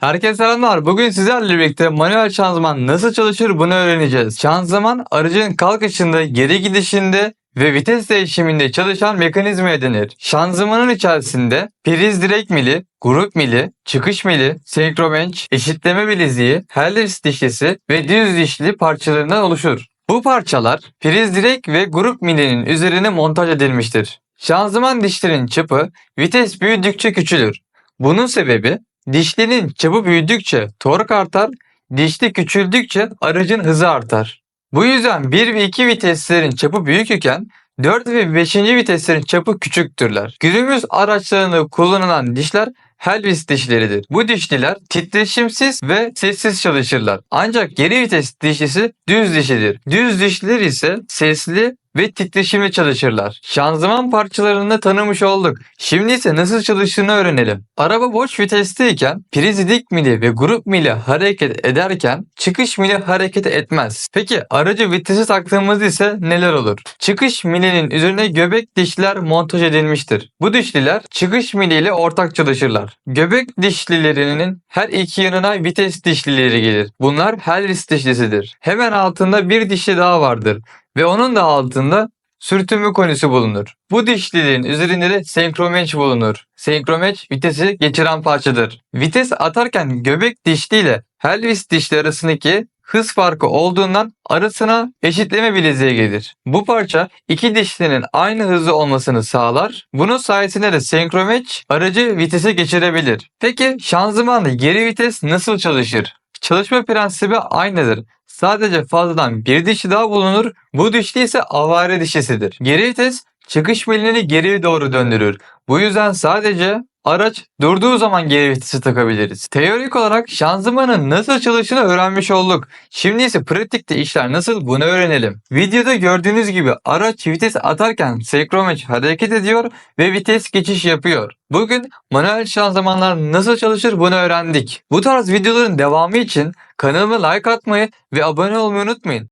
Herkese selamlar. Bugün sizlerle birlikte manuel şanzıman nasıl çalışır bunu öğreneceğiz. Şanzıman aracın kalkışında, geri gidişinde ve vites değişiminde çalışan mekanizmaya denir. Şanzımanın içerisinde priz direk mili, grup mili, çıkış mili, senkromenç, eşitleme bileziği, Hellis dişlisi ve düz dişli parçalarından oluşur. Bu parçalar priz direk ve grup milinin üzerine montaj edilmiştir. Şanzıman dişlerin çapı vites büyüdükçe küçülür. Bunun sebebi dişlinin çapı büyüdükçe tork artar, dişli küçüldükçe aracın hızı artar. Bu yüzden 1 ve 2 viteslerin çapı büyük iken 4 ve 5. viteslerin çapı küçüktürler. Günümüz araçlarında kullanılan dişler Helvis dişleridir. Bu dişliler titreşimsiz ve sessiz çalışırlar. Ancak geri vites dişlisi düz dişidir. Düz dişliler ise sesli ve titreşimli çalışırlar. Şanzıman parçalarını tanımış olduk. Şimdi ise nasıl çalıştığını öğrenelim. Araba boş vitesteyken priz dik mili ve grup mili hareket ederken çıkış mili hareket etmez. Peki aracı vitese taktığımız ise neler olur? Çıkış milinin üzerine göbek dişler montaj edilmiştir. Bu dişliler çıkış miliyle ortak çalışırlar. Göbek dişlilerinin her iki yanına vites dişlileri gelir. Bunlar Hellis dişlisidir. Hemen altında bir dişli daha vardır ve onun da altında sürtünme konisi bulunur. Bu dişliliğin üzerinde de senkromeç bulunur. Senkromeç vitesi geçiren parçadır. Vites atarken göbek dişli ile Helvis dişli arasındaki hız farkı olduğundan arasına eşitleme bileziği gelir. Bu parça iki dişlinin aynı hızda olmasını sağlar. Bunun sayesinde de senkromeç aracı vitese geçirebilir. Peki şanzımanla geri vites nasıl çalışır? Çalışma prensibi aynıdır. Sadece fazladan bir dişi daha bulunur. Bu dişli ise avare dişisidir. Geri vites çıkış milini geriye doğru döndürür. Bu yüzden sadece araç durduğu zaman geri vitesi takabiliriz. Teorik olarak şanzımanın nasıl çalıştığını öğrenmiş olduk. Şimdi ise pratikte işler nasıl bunu öğrenelim. Videoda gördüğünüz gibi araç vites atarken senkromeç hareket ediyor ve vites geçiş yapıyor. Bugün manuel şanzımanlar nasıl çalışır bunu öğrendik. Bu tarz videoların devamı için kanalıma like atmayı ve abone olmayı unutmayın.